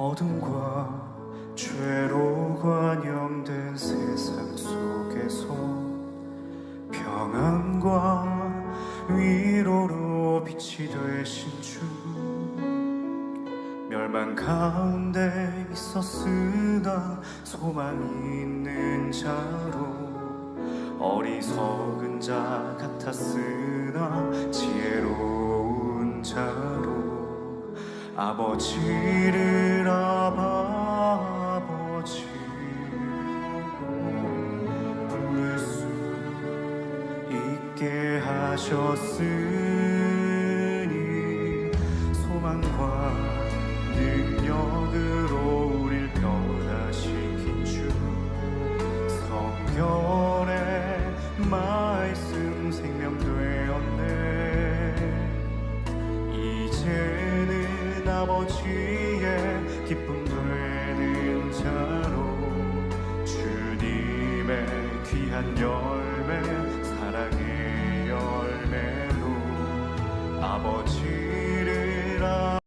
어둠과 죄로 관영된 세상 속에서 평안과 위로로 빛이 되신 주 멸망 가운데 있었으나 소망이 있는 자로 어리석은 자 같았으나 아버지를 아버지. 부를 수 있게 하셨으니 소망과 능력으로 우릴 변화시킨 주. 성결의 말씀 생명 되었네 아버지의 기쁨 되는 자로 주님의 귀한 열매 사랑의 열매로 아버지를 아